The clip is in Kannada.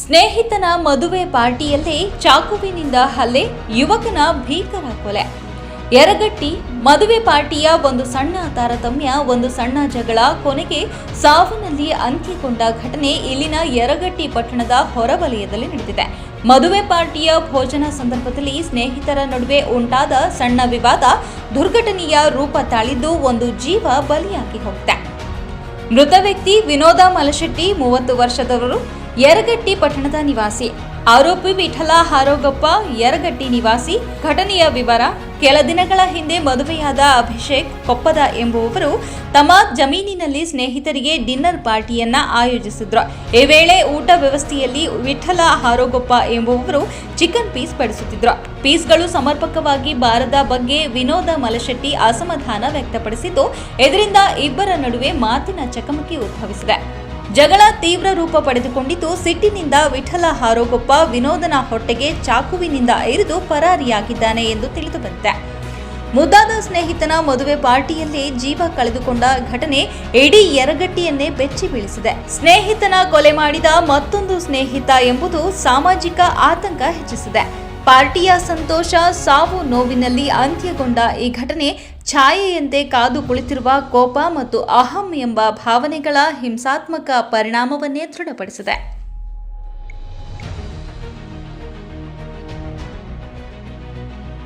ಸ್ನೇಹಿತನ ಮದುವೆ ಪಾರ್ಟಿಯಲ್ಲೇ ಚಾಕುವಿನಿಂದ ಹಲ್ಲೆ, ಯುವಕನ ಭೀಕರ ಕೊಲೆ. ಯರಗಟ್ಟಿ, ಮದುವೆ ಪಾರ್ಟಿಯ ಒಂದು ಸಣ್ಣ ತಾರತಮ್ಯ, ಒಂದು ಸಣ್ಣ ಜಗಳ ಕೊನೆಗೆ ಸಾವಿನಲ್ಲಿ ಅಂತ್ಯಗೊಂಡ ಘಟನೆ ಇಲ್ಲಿನ ಯರಗಟ್ಟಿ ಪಟ್ಟಣದ ಹೊರವಲಯದಲ್ಲಿ ನಡೆದಿದೆ. ಮದುವೆ ಪಾರ್ಟಿಯ ಭೋಜನ ಸಂದರ್ಭದಲ್ಲಿ ಸ್ನೇಹಿತರ ನಡುವೆ ಉಂಟಾದ ಸಣ್ಣ ವಿವಾದ ದುರ್ಘಟನೆಯ ರೂಪ ತಾಳಿದ್ದು ಒಂದು ಜೀವ ಬಲಿಯಾಗಿ ಹೋಗಿದೆ. ಮೃತ ವ್ಯಕ್ತಿ ವಿನೋದ ಮಲಶೆಟ್ಟಿ, ಮೂವತ್ತು ವರ್ಷದವರು. ಯರಗಟ್ಟಿ ಪಟ್ಟಣದ ನಿವಾಸಿ ಆರೋಪಿ ವಿಠಲ ಹಾರೋಗಪ್ಪ ಯರಗಟ್ಟಿ ನಿವಾಸಿ. ಘಟನೆಯ ವಿವರ ಕೆಲ ದಿನಗಳ ಹಿಂದೆ ಮದುವೆಯಾದ ಅಭಿಷೇಕ್ ಕೊಪ್ಪದ ಎಂಬುವವರು ತಮ್ಮ ಜಮೀನಿನಲ್ಲಿ ಸ್ನೇಹಿತರಿಗೆ ಡಿನ್ನರ್ ಪಾರ್ಟಿಯನ್ನ ಆಯೋಜಿಸಿದ್ರು. ಈ ವೇಳೆ ಊಟ ವ್ಯವಸ್ಥೆಯಲ್ಲಿ ವಿಠಲ ಹಾರೋಗಪ್ಪ ಎಂಬುವವರು ಚಿಕನ್ ಪೀಸ್ ಬಡಿಸುತ್ತಿದ್ರು ಪೀಸ್ಗಳು ಸಮರ್ಪಕವಾಗಿ ಬಾರದ ಬಗ್ಗೆ ವಿನೋದ ಮಲಶೆಟ್ಟಿ ಅಸಮಾಧಾನ ವ್ಯಕ್ತಪಡಿಸಿದ್ದು, ಇದರಿಂದ ಇಬ್ಬರ ನಡುವೆ ಮಾತಿನ ಚಕಮಕಿ ಉದ್ಭವಿಸಿದೆ. ಜಗಳ ತೀವ್ರ ರೂಪ ಪಡೆದುಕೊಂಡಿದ್ದು, ಸಿಟ್ಟಿನಿಂದ ವಿಠಲ ಹಾರೋಗೊಪ್ಪ ವಿನೋದನ ಹೊಟ್ಟೆಗೆ ಚಾಕುವಿನಿಂದ ಇರಿದು ಪರಾರಿಯಾಗಿದ್ದಾನೆ ಎಂದು ತಿಳಿದುಬಂದಿದೆ. ಮುದ್ದಾದ ಸ್ನೇಹಿತನ ಮದುವೆ ಪಾರ್ಟಿಯಲ್ಲಿ ಜೀವ ಕಳೆದುಕೊಂಡ ಘಟನೆ ಇಡೀ ಎರಗಟ್ಟಿಯನ್ನೇ ಬೆಚ್ಚಿ ಬೀಳಿಸಿದೆ. ಸ್ನೇಹಿತನ ಕೊಲೆ ಮಾಡಿದ ಮತ್ತೊಂದು ಸ್ನೇಹಿತ ಎಂಬುದು ಸಾಮಾಜಿಕ ಆತಂಕ ಹೆಚ್ಚಿಸಿದೆ. ಪಾರ್ಟಿಯ ಸಂತೋಷ, ಸಾವು ನೋವಿನಲ್ಲಿ ಅಂತ್ಯಗೊಂಡ ಈ ಘಟನೆ ಛಾಯೆಯಂತೆ ಕಾದು ಕುಳಿತಿರುವ ಕೋಪ ಮತ್ತು ಅಹಂ ಎಂಬ ಭಾವನೆಗಳ ಹಿಂಸಾತ್ಮಕ ಪರಿಣಾಮವನ್ನೇ ದೃಢಪಡಿಸಿದೆ.